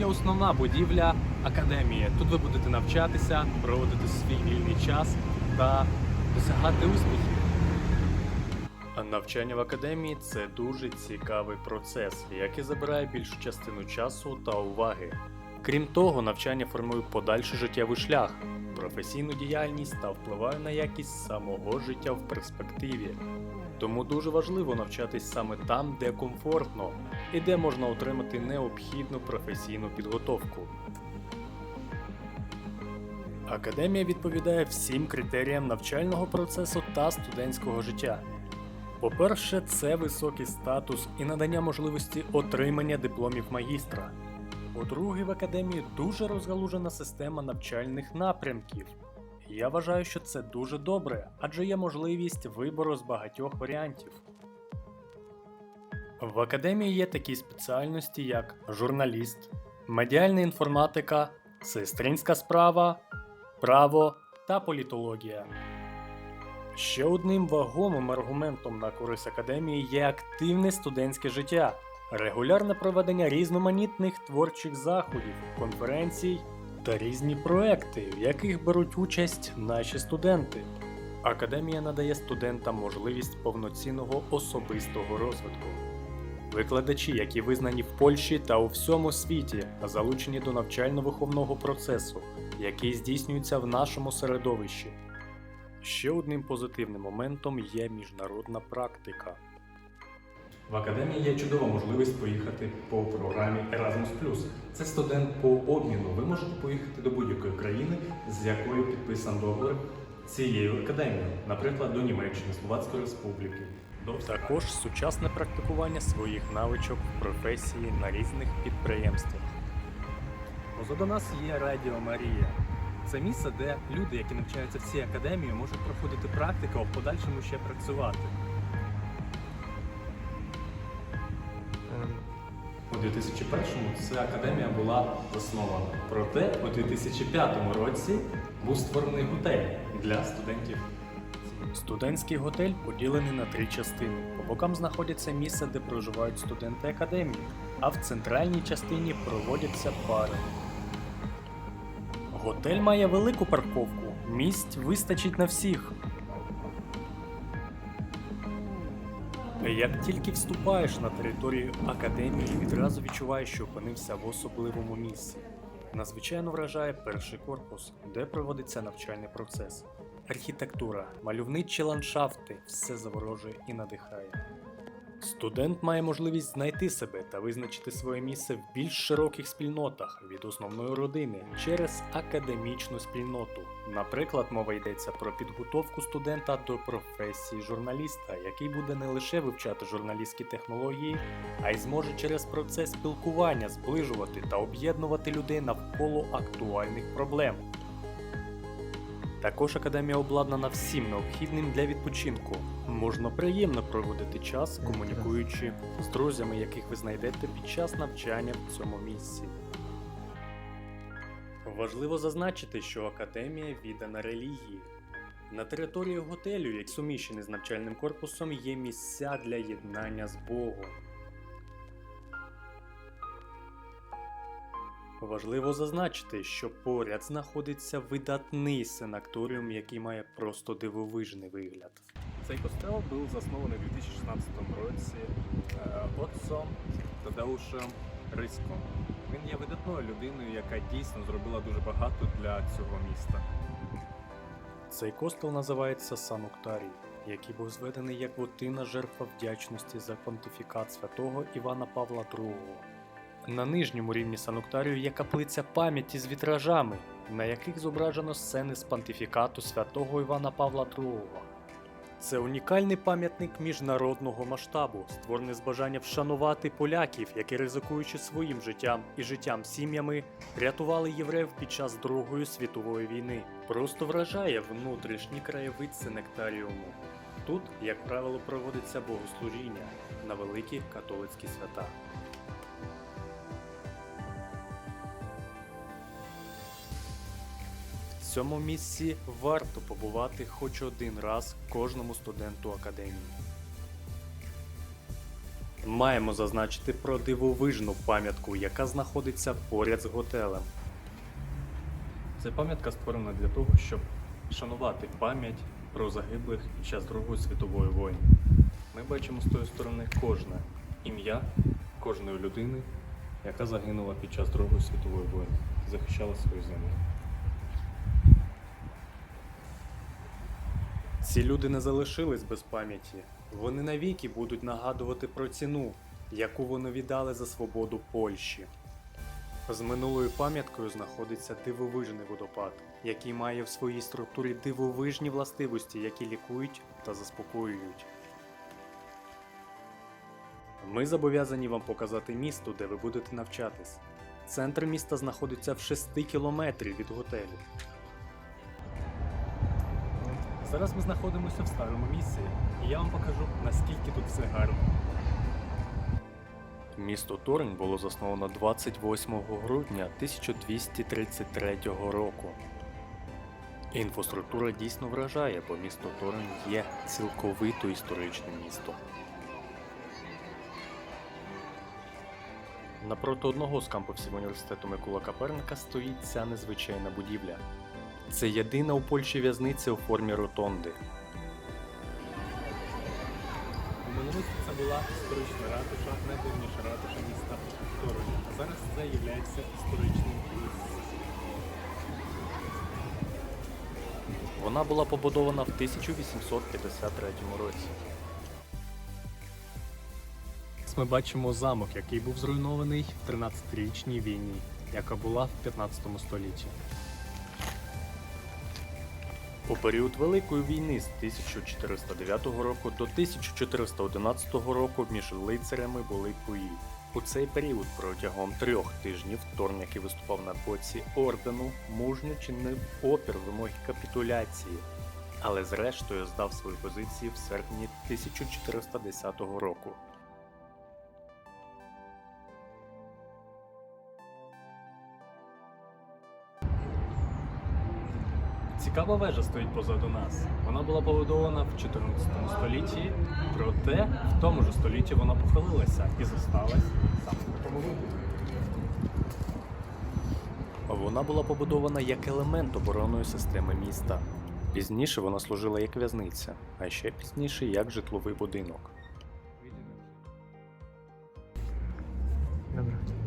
є основна будівля академії. Тут ви будете навчатися, проводити свій вільний час та досягати успіхів. Навчання в академії це дуже цікавий процес, який забирає більшу частину часу та уваги. Крім того, навчання формує подальший життєвий шлях, професійну діяльність та впливає на якість самого життя в перспективі. Тому дуже важливо навчатись саме там, де комфортно, і де можна отримати необхідну професійну підготовку. Академія відповідає всім критеріям навчального процесу та студентського життя. По-перше, це високий статус і надання можливості отримання дипломів магістра. По-друге, в академії дуже розгалужена система навчальних напрямків. Я вважаю, що це дуже добре, адже є можливість вибору з багатьох варіантів. В академії є такі спеціальності, як журналіст, медіальна інформатика, сестринська справа, право та політологія. Ще одним вагомим аргументом на користь академії є активне студентське життя, регулярне проведення різноманітних творчих заходів, конференцій та різні проекти, в яких беруть участь наші студенти. Академія надає студентам можливість повноцінного особистого розвитку. Викладачі, які визнані в Польщі та у всьому світі, залучені до навчально-виховного процесу, який здійснюється в нашому середовищі. Ще одним позитивним моментом є міжнародна практика. В академії є чудова можливість поїхати по програмі Erasmus+. Це студент по обміну. Ви можете поїхати до будь-якої країни, з якою підписан договір цією академією, наприклад, до Німеччини, Словацької Республіки. Також сучасне практикування своїх навичок в професії на різних підприємствах. Позаду нас є Радіо Марія. Це місце, де люди, які навчаються в цій академії, можуть проходити практику, а в подальшому ще працювати. 2001-му ця академія була заснована. Проте у 2005 році був створений готель для студентів. Студентський готель поділений на три частини. По бокам знаходиться місце, де проживають студенти академії, а в центральній частині проводяться пари. Готель має велику парковку. Місць вистачить на всіх. Як тільки вступаєш на територію академії, відразу відчуваєш, що опинився в особливому місці. Надзвичайно вражає перший корпус, де проводиться навчальний процес. Архітектура, мальовничі ландшафти все заворожує і надихає. Студент має можливість знайти себе та визначити своє місце в більш широких спільнотах від основної родини через академічну спільноту. Наприклад, мова йдеться про підготовку студента до професії журналіста, який буде не лише вивчати журналістські технології, а й зможе через процес спілкування зближувати та об'єднувати людей навколо актуальних проблем. Також академія обладнана всім необхідним для відпочинку. Можна приємно проводити час, комунікуючи з друзями, яких ви знайдете під час навчання в цьому місці. Важливо зазначити, що академія віддана релігії. На території готелю, як суміщений з навчальним корпусом, є місця для єднання з Богом. Важливо зазначити, що поряд знаходиться видатний синакторіум, який має просто дивовижний вигляд. Цей костел був заснований у 2016 році е, отцом Тадеушем Риськом. Він є видатною людиною, яка дійсно зробила дуже багато для цього міста. Цей костел називається Сануктарій, який був зведений як вотина жертва вдячності за понтифікат святого Івана Павла II. На нижньому рівні сануктарію є каплиця пам'яті з вітражами, на яких зображено сцени з понтифікату святого Івана Павла II. Це унікальний пам'ятник міжнародного масштабу, створений з бажання вшанувати поляків, які ризикуючи своїм життям і життям сім'ями, рятували євреїв під час Другої світової війни. Просто вражає внутрішній краєвид синектаріуму. Тут, як правило, проводиться богослужіння на великі католицькі свята. Цьому місці варто побувати хоч один раз кожному студенту академії. маємо зазначити про дивовижну пам'ятку, яка знаходиться поряд з готелем. Ця пам'ятка створена для того, щоб шанувати пам'ять про загиблих під час Другої світової війни. Ми бачимо з тої сторони кожне ім'я кожної людини, яка загинула під час Другої світової війни, захищала свою землю. Ці люди не залишились без пам'яті. Вони навіки будуть нагадувати про ціну, яку вони віддали за свободу Польщі. З минулою пам'яткою знаходиться дивовижний водопад, який має в своїй структурі дивовижні властивості, які лікують та заспокоюють. Ми зобов'язані вам показати місто, де ви будете навчатись. Центр міста знаходиться в 6 кілометрів від готелю. Зараз ми знаходимося в старому місці, і я вам покажу, наскільки тут все гарно. Місто Торень було засновано 28 грудня 1233 року. Інфраструктура дійсно вражає, бо місто Торень є цілковито історичним містом. Напроти одного з кампусів університету Микола Коперника стоїть ця незвичайна будівля. Це єдина у Польщі в'язниця у формі ротонди. У минулості це була історична ратуша, найголовніша ратуша міста Торуня. А зараз це є історичним місцем. Вона була побудована в 1853 році. Ми бачимо замок, який був зруйнований в 13-річній війні, яка була в 15 столітті. У період Великої війни з 1409 року до 1411 року між лицарями були бої. У цей період протягом трьох тижнів Торн, який виступав на боці ордену, мужньо чинив опір вимоги капітуляції, але зрештою здав свої позиції в серпні 1410 року. Цікава вежа стоїть позаду нас. Вона була побудована в 14 столітті, проте в тому ж столітті вона похилилася і зосталась саме в такому вигляді. Вона була побудована як елемент оборонної системи міста. Пізніше вона служила як в'язниця, а ще пізніше як житловий будинок.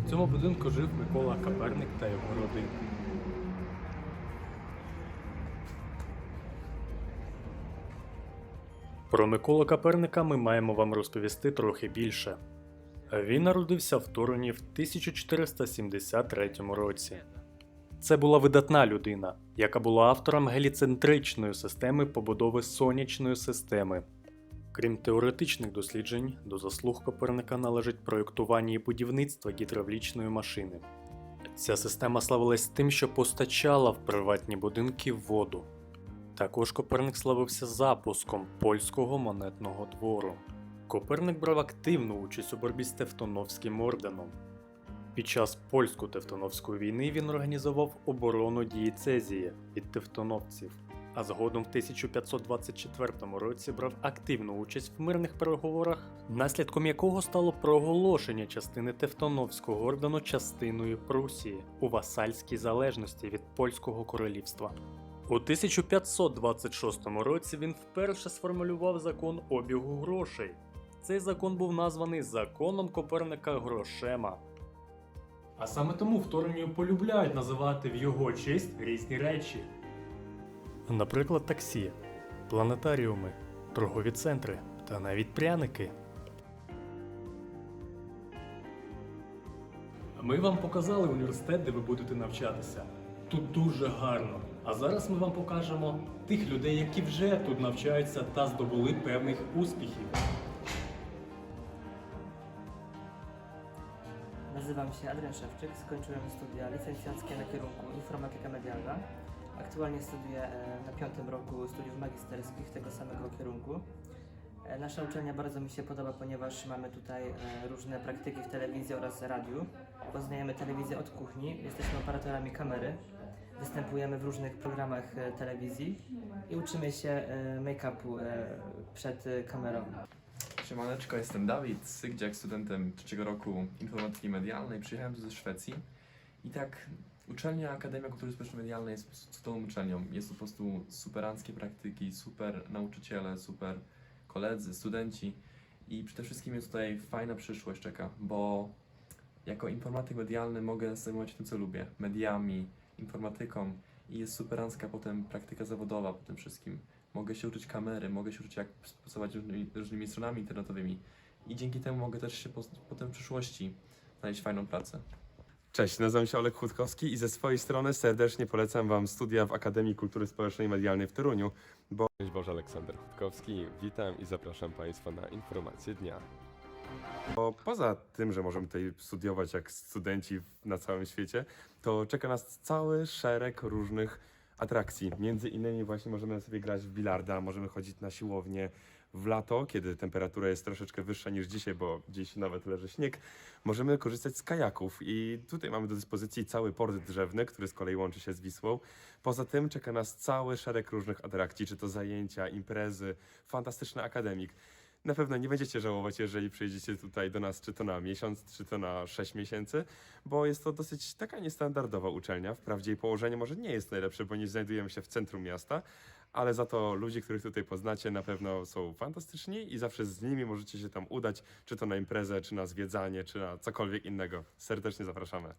В цьому будинку жив Микола Каперник та його родина. Про Микола Каперника ми маємо вам розповісти трохи більше. Він народився в Торуні в 1473 році. Це була видатна людина, яка була автором геліцентричної системи побудови сонячної системи. Крім теоретичних досліджень, до заслуг Коперника належить проєктування і будівництво гідравлічної машини. Ця система славилась тим, що постачала в приватні будинки воду. Також Коперник славився запуском польського монетного двору. Коперник брав активну участь у боротьбі з Тевтоновським орденом. Під час польсько-тевтоновської війни він організував оборону дієцезії від тевтоновців, а згодом в 1524 році брав активну участь в мирних переговорах, наслідком якого стало проголошення частини Тевтоновського ордену частиною Прусії у васальській залежності від польського королівства. У 1526 році він вперше сформулював закон обігу грошей. Цей закон був названий законом Коперника Грошема. А саме тому вторгнення полюбляють називати в його честь різні речі. Наприклад, таксі, планетаріуми, торгові центри та навіть пряники. Ми вам показали університет, де ви будете навчатися. Тут дуже гарно. А зараз ми вам покажемо тих людей, які вже тут навчаються та здобули певних успіхів. Nazywam się Adrian Szewczyk, skończyłem studia licencjackie na kierunku informatyka medialna. Aktualnie studiuję e, na piątym roku studiów magisterskich tego samego kierunku. E, Nasza uczelnia bardzo mi się podoba, ponieważ mamy tutaj e, różne praktyki w telewizji oraz radiu. Poznajemy telewizję od kuchni, jesteśmy operatorami kamery, występujemy w różnych programach e, telewizji i uczymy się e, make-upu e, przed kamerą. Siemaneczko, jestem Dawid Sygdziak, studentem trzeciego roku informatyki medialnej. Przyjechałem tu ze Szwecji i tak uczelnia Akademia Kultury Społeczno-Medialnej jest po prostu cudowną uczelnią. Jest tu po prostu superanckie praktyki, super nauczyciele, super koledzy, studenci i przede wszystkim jest tutaj fajna przyszłość czeka, bo jako informatyk medialny mogę zajmować się tym, co lubię, mediami, informatyką i jest superancka potem praktyka zawodowa po tym wszystkim. Mogę się uczyć kamery, mogę się uczyć jak pracować różnymi, różnymi stronami internetowymi i dzięki temu mogę też się potem w przyszłości znaleźć fajną pracę. Cześć, nazywam się Olek Chudkowski i ze swojej strony serdecznie polecam Wam studia w Akademii Kultury Społecznej i Medialnej w Toruniu, bo... Cześć Boże, Aleksander Chudkowski, witam i zapraszam Państwa na informacje dnia. Bo poza tym, że możemy tutaj studiować jak studenci na całym świecie, to czeka nas cały szereg różnych atrakcji. Między innymi właśnie możemy sobie grać w bilarda, możemy chodzić na siłownię w lato, kiedy temperatura jest troszeczkę wyższa niż dzisiaj, bo dziś nawet leży śnieg, możemy korzystać z kajaków i tutaj mamy do dyspozycji cały port drzewny, który z kolei łączy się z Wisłą. Poza tym czeka nas cały szereg różnych atrakcji, czy to zajęcia, imprezy, fantastyczny akademik. Na pewno nie będziecie żałować, jeżeli przyjdziecie tutaj do nas, czy to na miesiąc, czy to na 6 miesięcy, bo jest to dosyć taka niestandardowa uczelnia. Wprawdzie jej położenie może nie jest najlepsze, bo nie znajdujemy się w centrum miasta, ale za to ludzie, których tutaj poznacie, na pewno są fantastyczni i zawsze z nimi możecie się tam udać, czy to na imprezę, czy na zwiedzanie, czy na cokolwiek innego. Serdecznie zapraszamy.